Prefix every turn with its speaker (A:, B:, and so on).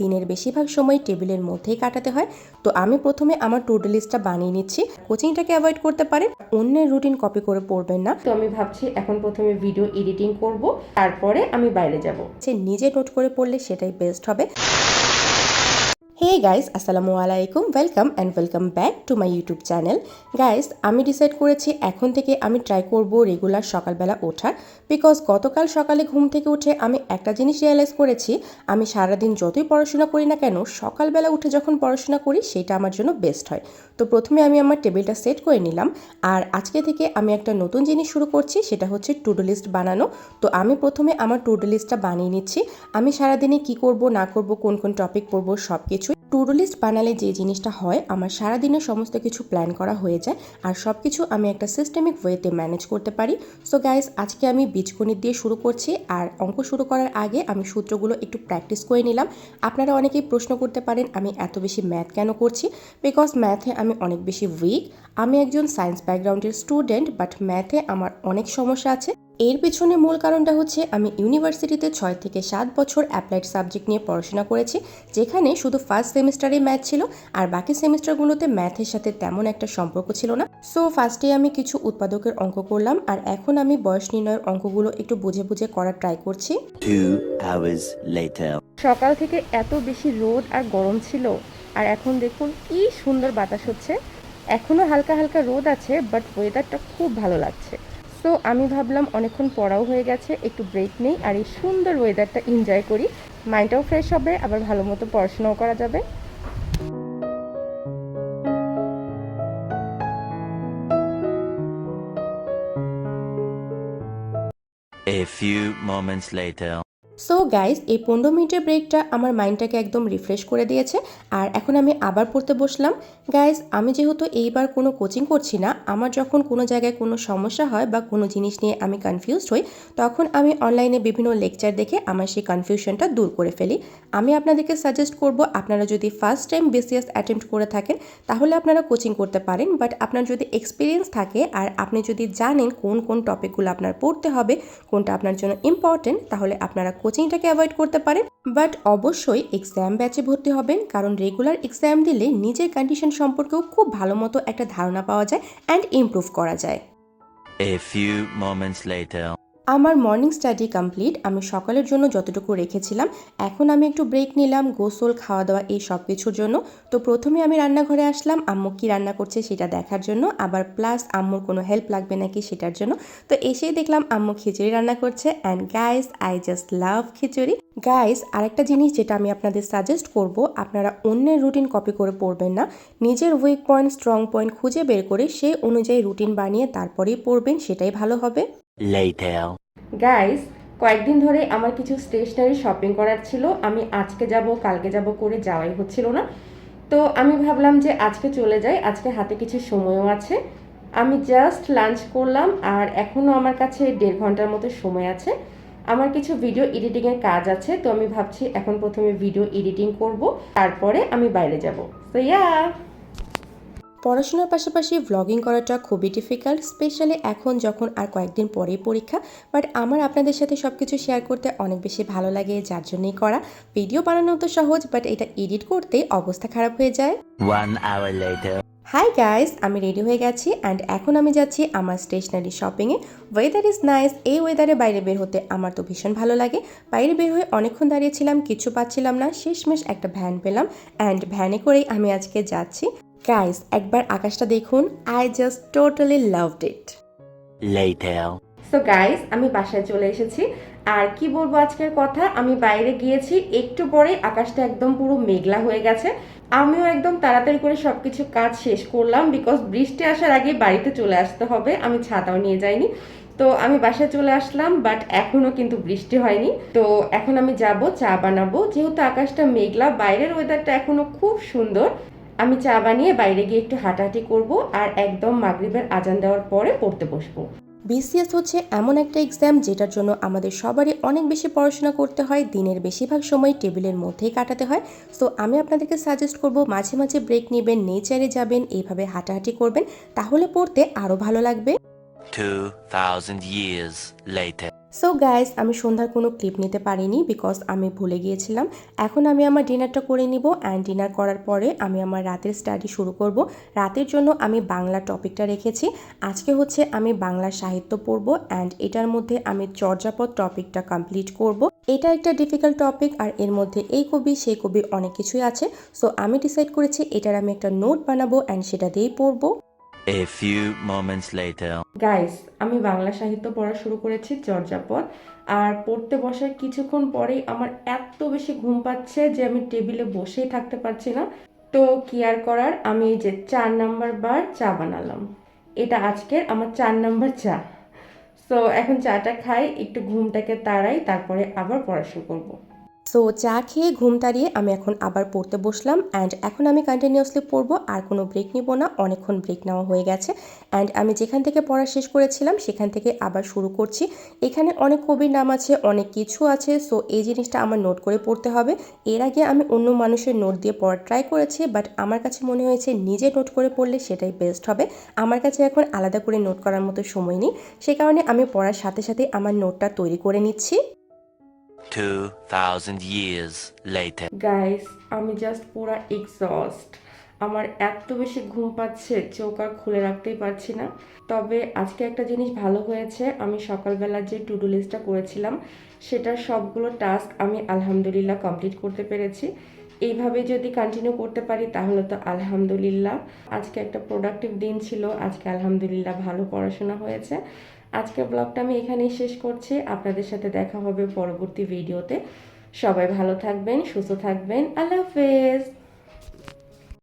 A: দিনের বেশিরভাগ সময় টেবিলের মধ্যেই কাটাতে হয়। তো আমি প্রথমে আমার টু লিস্টটা বানিয়ে নিচ্ছি। কোচিংটাকে অ্যাভয়েড করতে পারে অন্যের রুটিন কপি করে পড়বেন না।
B: তো আমি ভাবছি এখন প্রথমে ভিডিও এডিটিং করব, তারপরে আমি বাইরে যাব।
A: সে নিজে নোট করে পড়লে সেটাই বেস্ট হবে। গাইস আসসালামু আলাইকুম welcome and welcome back to my YouTube channel guys আমি ডিসাইড করেছি এখন থেকে আমি ট্রাই করব রেগুলার সকালবেলা ওঠার বিকজ গতকাল সকালে ঘুম থেকে উঠে আমি একটা জিনিস রিয়েলাইজ করেছি, আমি সারাদিন যতই পড়াশোনা করি না কেন, সকালবেলা উঠে যখন পড়াশোনা করি সেটা আমার জন্য বেস্ট হয়। তো প্রথমে আমি আমার টেবিলটা সেট করে নিলাম আর আজকে থেকে আমি একটা নতুন জিনিস শুরু করছি, সেটা হচ্ছে টু লিস্ট বানানো। তো আমি প্রথমে আমার টু ডু লিস্টটা বানিয়ে নিচ্ছি। আমি সারাদিনে কি করব, না করব, কোন কোন টপিক পড়ব সব কিছু টু ডু লিস্ট বানালে যে জিনিসটা হয়, আমার সারাদিনের সমস্ত কিছু প্ল্যান করা হয়ে যায় আর সব কিছু আমি একটা সিস্টেমিক ওয়েতে ম্যানেজ করতে পারি। সো গাইস আজকে আমি বীজগণিত দিয়ে শুরু করছি আর অঙ্ক শুরু করার আগে আমি সূত্রগুলো একটু প্র্যাকটিস করে নিলাম। আপনারা অনেকেই প্রশ্ন করতে পারেন, আমি এত বেশি ম্যাথ কেন করছি? বিকজ ম্যাথে আমি অনেক বেশি উইক আমি একজন সায়েন্স ব্যাকগ্রাউন্ডের স্টুডেন্ট বাট ম্যাথে আমার অনেক সমস্যা আছে। এর পেছনে মূল কারণটা হচ্ছে আমি ইউনিভার্সিটিতে ছয় থেকে সাত বছর অ্যাপ্লাইড সাবজেক্ট নিয়ে পড়াশোনা করেছি যেখানে শুধু ফার্স্ট সেমিস্টারে ম্যাথ ছিল আর বাকি সেমিস্টারগুলোতে ম্যাথের সাথে তেমন একটা সম্পর্ক ছিল না। সো ফার্স্টে আমি কিছু উৎপাদকের অঙ্ক করলাম আর এখন আমি বয়স নির্ণয়ের অঙ্কগুলো একটু বুঝে বুঝে করার ট্রাই করছি।
B: সকাল থেকে এত বেশি রোদ আর গরম ছিল আর এখন দেখুন কি সুন্দর বাতাস হচ্ছে। এখনও হালকা হালকা রোদ আছে বাট ওয়েদারটা খুব ভালো লাগছে। সো আমি ভাবলাম অনেকক্ষণ পড়াও হয়ে গেছে, একটু ব্রেক নেই, আর এই সুন্দর ওয়েদারটা এনজয় করি মাইন্ডটাও ফ্রেশ হবে, আবার ভালো মতো পড়াশোনাও করা যাবে
C: A few moments later.
A: So guys এই পনেরো মিনিটের ব্রেকটা আমার মাইন্ডটাকে একদম রিফ্রেশ করে দিয়েছে। আর এখন আমি আবার পড়তে বসলাম। গাইস আমি যেহেতু এইবার কোনো কোচিং করছি না, আমার যখন কোনো জায়গায় কোনো সমস্যা হয় বা কোনো জিনিস নিয়ে আমি কনফিউজড হই, তখন আমি অনলাইনে বিভিন্ন লেকচার দেখে আমার সেই কনফিউশনটা দূর করে ফেলি। আমি আপনাদেরকে সাজেস্ট করব, আপনারা যদি ফার্স্ট টাইম বিসিএস অ্যাটেম্প্ট করে থাকেন, তাহলে আপনারা কোচিং করতে পারেন। বাট আপনার যদি এক্সপিরিয়েন্স থাকে, আর আপনি যদি জানেন কোন কোন টপিকগুলো আপনার পড়তে হবে, কোনটা আপনার জন্য ইম্পর্টেন্ট তাহলে আপনারা কোচিংটাকে অ্যাভয়েড করতে পারেন বাট অবশ্যই এক্সাম ব্যাচে ভর্তি হবেন, কারণ রেগুলার এক্সাম দিলে নিজের কন্ডিশন সম্পর্কেও খুব ভালো মতো একটা ধারণা পাওয়া যায় অ্যান্ড ইমপ্রুভ করা যায়
C: A few moments later.
A: আমার মর্নিং স্টাডি কমপ্লিট আমি সকালের জন্য যতটুকু রেখেছিলাম, এখন আমি একটু ব্রেক নিলাম, গোসল খাওয়া দাওয়া এই সব কিছুর জন্য। তো প্রথমে আমি রান্নাঘরে আসলাম, আম্মু কি রান্না করছে সেটা দেখার জন্য, আবার প্লাস আম্মুর কোনো হেল্প লাগবে নাকি সেটার জন্য। তো এসেই দেখলাম আম্মু খিচুড়ি রান্না করছে and guys I just love khichdi. Guys আরেকটা জিনিস যেটা আমি আপনাদের সাজেস্ট করব, আপনারা অন্যের রুটিন কপি করে পড়বেন না, নিজের উইক পয়েন্ট স্ট্রং পয়েন্ট খুঁজে বের করে সেই অনুযায়ী রুটিন বানিয়ে তারপরেই পড়বেন, সেটাই ভালো হবে।
C: Later.
B: গাইস কয়েকদিন ধরে আমার কিছু স্টেশনারি শপিং করার ছিল। আমি আজকে যাব, কালকে যাব করে যাওয়াই হচ্ছিল না। তো আমি ভাবলাম যে আজকে চলে যাই, আজকে হাতে কিছু সময়ও আছে। আমি জাস্ট লাঞ্চ করলাম আর এখনও আমার কাছে দেড় ঘণ্টার মতো সময় আছে। আমার কিছু ভিডিও এডিটিংয়ের কাজ আছে, তো আমি ভাবছি এখন প্রথমে ভিডিও এডিটিং করব, তারপরে আমি বাইরে যাব। তো ইয়া
A: পড়াশোনার পাশাপাশি ভ্লগিং করাটা খুবই ডিফিকাল্ট স্পেশালি এখন যখন আর কয়েকদিন পরেই পরীক্ষা বাট আমার আপনাদের সাথে সব কিছু শেয়ার করতে অনেক বেশি ভালো লাগে যার জন্যই করা। ভিডিও বানানো তো সহজ বাট এটা এডিট করতে অবস্থা খারাপ হয়ে যায়। হাই গাইস আমি রেডি হয়ে গেছি অ্যান্ড এখন আমি যাচ্ছি আমার স্টেশনারি শপিংয়ে ওয়েদার ইজ নাইস এই ওয়েদারে বাইরে বের হতে আমার তো ভীষণ ভালো লাগে। বাইরে বের হয়ে অনেকক্ষণ দাঁড়িয়েছিলাম কিছু পাচ্ছিলাম না শেষমেশ একটা ভ্যান পেলাম অ্যান্ড ভ্যানে করেই আমি আজকে যাচ্ছি। গাইস একবার আকাশটা দেখুন। I just totally loved it
C: Later.
B: So guys আমি বাসায় চলে এসেছি। আর কি বলব আজকের কথা? আমি বাইরে গিয়েছি একটু পরে আকাশটা একদম পুরো মেঘলা হয়ে গেছে। আমিও একদম তাড়াতাড়ি করে সবকিছু কাজ শেষ করলাম বিকজ বৃষ্টি আসার আগে বাড়িতে চলে আসতে হবে। আমি ছাতাও নিয়ে যাইনি। তো আমি বাসায় চলে আসলাম বাট এখনও কিন্তু বৃষ্টি হয়নি। তো এখন আমি যাব চা বানাবো। যেহেতু আকাশটা মেঘলা বাইরের ওয়েদারটা এখনও খুব সুন্দর। আমি চা বানিয়ে বাইরে গিয়ে একটু হাঁটাহাঁটি করব আর একদম মাগরিবের আজান দেওয়ার পরে পড়তে বসবো।
A: বিসিএস হচ্ছে এমন একটা এক্সাম যেটার জন্য আমাদের সবারই অনেক বেশি পড়াশোনা করতে হয় দিনের বেশিরভাগ সময় টেবিলের মধ্যেই কাটাতে হয়। সো আমি আপনাদেরকে সাজেস্ট করব মাঝে মাঝে ব্রেক নেবেন নেচারে যাবেন এইভাবে হাঁটাহাঁটি করবেন তাহলে পড়তে আরও ভালো লাগবে।
C: Two thousand years later.
A: So guys আমি সন্ধ্যার কোনো ক্লিপ নিতে পারিনি বিকজ আমি ভুলে গিয়েছিলাম। এখন আমি আমার ডিনারটা করে নিব অ্যান্ড ডিনার করার পরে আমি আমার রাতের স্টাডি শুরু করব। রাতের জন্য আমি বাংলা টপিকটা রেখেছি। আজকে হচ্ছে আমি বাংলা সাহিত্য পড়ব অ্যান্ড এটার মধ্যে আমি চর্যাপদ টপিকটা কমপ্লিট করব। এটা একটা ডিফিকাল্ট টপিক আর এর মধ্যে এই কবি, সেই কবি অনেক কিছুই আছে। সো আমি ডিসাইড করেছি এটার আমি একটা নোট বানাবো অ্যান্ড সেটা দিয়েই পড়ব।
C: A few moments later.
B: Guys আমি বাংলা সাহিত্য পড়া শুরু করেছি চর্যাপদ, আর পড়তে বসার কিছুক্ষণ পরেই আমার এত বেশি ঘুম পাচ্ছে যে আমি টেবিলে বসেই থাকতে পারছি না। তো কি আর করার, আমি এই যে চার নাম্বার বার চা বানালাম। এটা আজকের আমার চার নাম্বার চা। সো এখন চাটা খাই, একটু ঘুমটাকে তাড়াই, তারপরে আবার পড়াশুরু করব।
A: সো চা খেয়ে ঘুম তাড়িয়ে আমি এখন আবার পড়তে বসলাম অ্যান্ড এখন আমি কন্টিনিউয়াসলি পড়ব, আর কোনো ব্রেক নিব না। অনেকক্ষণ ব্রেক নেওয়া হয়ে গেছে অ্যান্ড আমি যেখান থেকে পড়া শেষ করেছিলাম, সেখান থেকে আবার শুরু করছি। এখানে অনেক কবির নাম আছে, অনেক কিছু আছে সো এই জিনিসটা আমার নোট করে পড়তে হবে। এর আগে আমি অন্য মানুষের নোট দিয়ে পড়ার ট্রাই করেছি বাট আমার কাছে মনে হয়েছে নিজে নোট করে পড়লে সেটাই বেস্ট হবে। আমার কাছে এখন আলাদা করে নোট করার মতো সময় নেই। সে কারণে আমি পড়ার সাথে সাথে আমার নোটটা তৈরি করে নিচ্ছি।
C: 2000 years later.
B: গাইস আমি জাস্ট পুরো এক্সস্ট আমার এত বেশি ঘুম পাচ্ছে, চোখ আর খুলে রাখতেই পারছি না। তবে আজকে একটা জিনিস ভালো হয়েছে, আমি সকালবেলা যে টু ডু লিস্টটা করেছিলাম, সেটার সবগুলো টাস্ক আমি আলহামদুলিল্লাহ কমপ্লিট করতে পেরেছি। এইভাবে যদি কন্টিনিউ করতে পারি, তাহলে তো আলহামদুলিল্লাহ। আজকে একটা প্রোডাক্টিভ দিন ছিল, আজকে আলহামদুলিল্লাহ ভালো পড়াশোনা হয়েছে। আজকে ব্লগটা আমি এখানেই শেষ করছি। আপনাদের সাথে দেখা হবে পরবর্তী ভিডিওতে সবাই ভালো থাকবেন, সুস্থ থাকবেন। আল্লাহ হাফেজ!